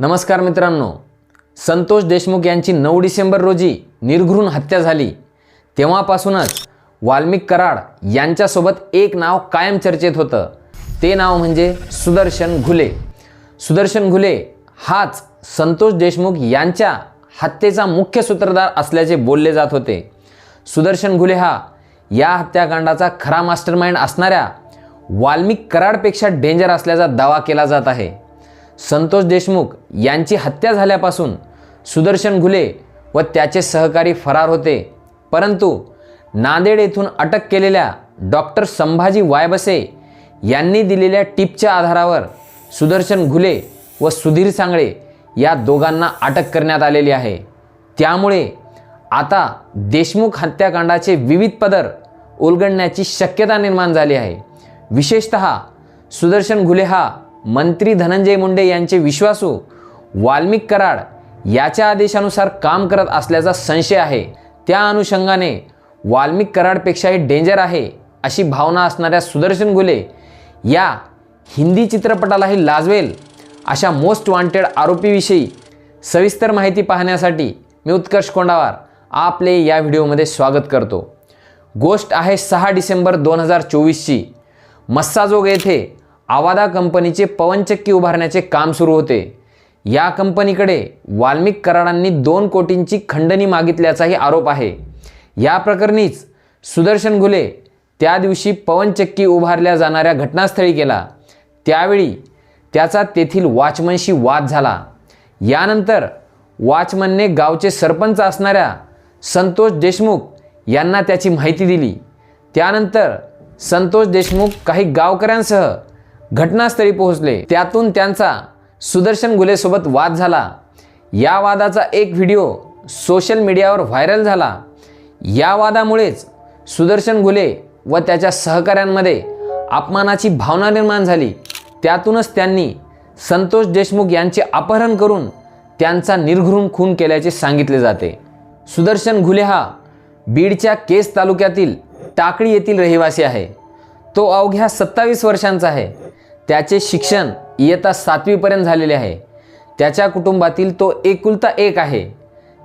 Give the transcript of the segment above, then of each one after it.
नमस्कार मित्रांनो. संतोष देशमुख यांची नऊ डिसेंबर रोजी निर्घृण हत्या झाली. तेव्हापासूनच वाल्मिक कराड यांच्यासोबत एक नाव कायम चर्चेत होतं. ते नाव म्हणजे सुदर्शन घुले. सुदर्शन घुले हाच संतोष देशमुख यांच्या हत्येचा मुख्य सूत्रधार असल्याचे बोलले जात होते. सुदर्शन घुले हा या हत्याकांडाचा खरा मास्टरमाइंड असणाऱ्या वाल्मिक कराडपेक्षा डेंजर असल्याचा दावा केला जात आहे. संतोष देशमुख यांची हत्या झाल्यापासून सुदर्शन घुले व त्याचे सहकारी फरार होते. परंतु नांदेड येथून अटक केलेल्या डॉक्टर संभाजी वायबसे यांनी दिलेल्या टिपच्या आधारावर सुदर्शन घुले व सुधीर सांगळे या दोघांना अटक करण्यात आलेली आहे. त्यामुळे आता देशमुख हत्याकांडाचे विविध पदर उलगडण्याची शक्यता निर्माण झाली आहे. विशेषत सुदर्शन घुले हा मंत्री धनंजय मुंडे यांचे विश्वासू वाल्मिक कराड याच्या आदेशानुसार काम करत असल्याचा संशय आहे. त्या अनुषंगाने वाल्मिक कराडपेक्षाही डेंजर आहे अशी भावना असणाऱ्या सुदर्शन घुले या हिंदी चित्रपटालाही लाजवेल अशा मोस्ट वॉन्टेड आरोपीविषयी सविस्तर माहिती पाहण्यासाठी मी उत्कर्ष कोंडावार आपले या व्हिडिओमध्ये स्वागत करतो. गोष्ट आहे सहा डिसेंबर दोन हजार चोवीसची. मस्साजोग येथे आवादा कंपनीचे पवनचक्की उभारण्याचे काम सुरू होते. या कंपनीकडे वाल्मिक कराडांनी दोन कोटींची खंडणी मागितल्याचाही आरोप आहे. या प्रकरणीच सुदर्शन घुले त्या दिवशी पवनचक्की उभारल्या जाणाऱ्या घटनास्थळी गेला. त्यावेळी त्याचा तेथील वॉचमनशी वाद झाला. यानंतर वॉचमनने गावचे सरपंच असणाऱ्या संतोष देशमुख यांना त्याची माहिती दिली. त्यानंतर संतोष देशमुख काही गावकऱ्यांसह घटनास्थळी पोहोचले. त्यातून त्यांचा सुदर्शन गुलेसोबत वाद झाला. या वादाचा एक व्हिडिओ सोशल मीडियावर व्हायरल झाला. या वादामुळेच सुदर्शन घुले व त्याच्या सहकाऱ्यांमध्ये अपमानाची भावना निर्माण झाली. त्यातूनच त्यांनी संतोष देशमुख यांचे अपहरण करून त्यांचा निर्घृण खून केल्याचे सांगितले जाते. सुदर्शन घुले हा बीडच्या केस तालुक्यातील टाकळी येथील रहिवासी आहे. तो अवघ्या सत्तावीस वर्षांचा आहे. त्याचे शिक्षण इयत्ता सातवीपर्यंत झालेले आहे. त्याच्या कुटुंबातील तो एकुलता एक आहे.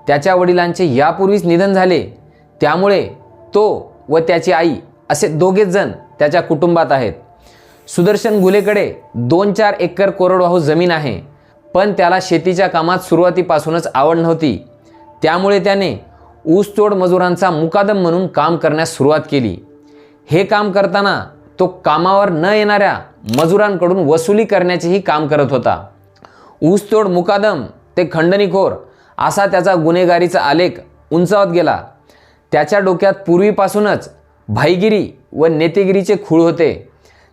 त्याच्या वडिलांचे यापूर्वीच निधन झाले. त्यामुळे तो व त्याची आई असे दोघेच जण त्याच्या कुटुंबात आहेत. सुदर्शन गुलेकडे दोन चार एकर कोरडवाहू जमीन आहे. पण त्याला शेतीच्या कामात सुरुवातीपासूनच आवड नव्हती. त्यामुळे त्याने ऊसतोड मजुरांचा मुकादम म्हणून काम करण्यास सुरुवात केली. हे काम करताना तो कामावर न येणाऱ्या मजुरांकडून वसुली करण्याचेही काम करत होता. ऊसतोड मुकादम ते खंडणीखोर असा त्याचा गुन्हेगारीचा आलेख उंचावत गेला. त्याच्या डोक्यात पूर्वीपासूनच भाईगिरी व नेतेगिरीचे खूळ होते.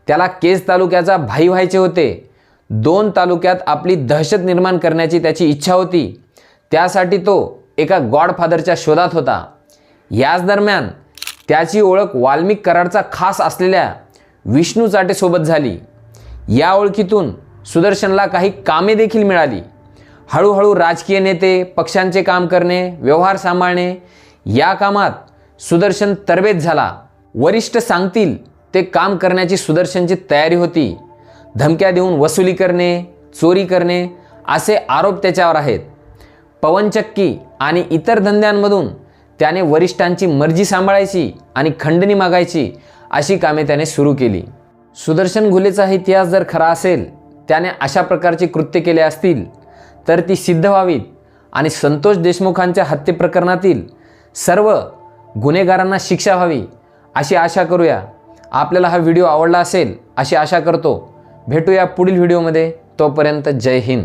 त्याला केस तालुक्याचा भाई व्हायचे होते. दोन तालुक्यात आपली दहशत निर्माण करण्याची त्याची इच्छा होती. त्यासाठी तो एका गॉडफादरच्या शोधात होता. याच दरम्यान त्याची ओळख वाल्मिक कराडचा खास असलेल्या विष्णू चाटेसोबत झाली. या ओळखीतून सुदर्शनला काही कामे देखील मिळाली. हळूहळू राजकीय नेते पक्षांचे काम करणे व्यवहार सांभाळणे या कामात सुदर्शन तरबेज झाला. वरिष्ठ सांगतील ते काम करण्याची सुदर्शनची तयारी होती. धमक्या देऊन वसुली करणे चोरी करणे असे आरोप त्याच्यावर आहेत. पवनचक्की आणि इतर धंद्यांमधून त्याने वरिष्ठांची मर्जी सांभाळायची आणि खंडणी मागायची अशी कामे त्याने सुरू केली. सुदर्शन घुलेचा इतिहास जर खरा असेल त्याने अशा प्रकारची कृत्य केले असतील तर ती सिद्ध व्हावीत आणि संतोष देशमुखांच्या हत्येप्रकरणातील सर्व गुन्हेगारांना शिक्षा व्हावी अशी आशा करूया. आपल्याला हा व्हिडिओ आवडला असेल अशी आशा करतो. भेटूया पुढील व्हिडिओमध्ये. तोपर्यंत जय हिंद.